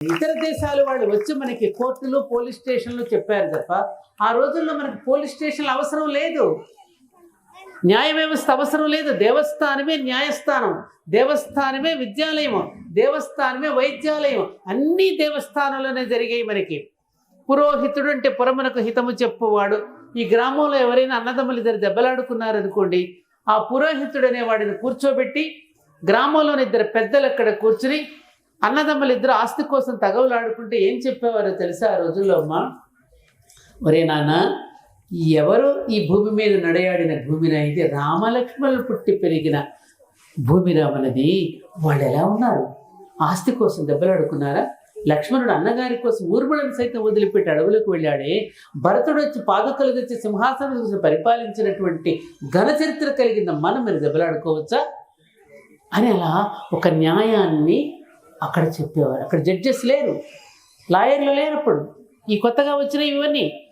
ఇతర దేశాలు వాళ్ళు వచ్చి మనకి కోర్టులు పోలీస్ స్టేషన్లు చెప్పారు తప్ప ఆ రోజుల్లో మనకి పోలీస్ స్టేషన్లు అవసరం లేదు. న్యాయ వ్యవస్థ అవసరం లేదు. దేవస్థానమే న్యాయస్థానం. దేవస్థానమే విద్యాలయం దేవస్థానమే వైద్యాలయం. అన్ని దేవస్థానంలోనే జరిగాయి మనకి. పురోహితుడు అంటే పురమునకు హితము చెప్పువాడు. ఈ గ్రామంలో ఎవరైనా అన్నదమ్ములు ఇద్దరు దెబ్బలాడుకున్నారనుకోండి ఆ పురోహితుడు అనే వాడిని కూర్చోబెట్టి గ్రామంలోని ఇద్దరు పెద్దలు అక్కడ కూర్చుని అన్నదమ్ములు ఇద్దరు ఆస్తి కోసం తగవులాడుకుంటే ఏం చెప్పేవారో తెలుసా ఆ రోజుల్లో అమ్మ? ఒరే నాన్న ఎవరు ఈ భూమి మీద నడయాడిన భూమిన ఇది? రామలక్ష్మణులు పుట్టి పెరిగిన భూమి రామనది వాళ్ళు ఎలా ఉన్నారు? ఆస్తి కోసం దెబ్బలాడుకున్నారా? లక్ష్మణుడు అన్నగారి కోసం ఊర్మిళను సైతం వదిలిపెట్టి అడవులకు వెళ్ళాడే. భరతుడు వచ్చి పాదుకలు తెచ్చి సింహాసనం చూసి పరిపాలించినటువంటి ఘన చరిత్ర కలిగిన మనం మీరు దెబ్బలాడుకోవచ్చా? అని అలా ఒక న్యాయాన్ని అక్కడ చెప్పేవారు. అక్కడ జడ్జెస్ లేరు. లాయర్లు లేరు అప్పుడు ఈ కొత్తగా వచ్చిన ఇవన్నీ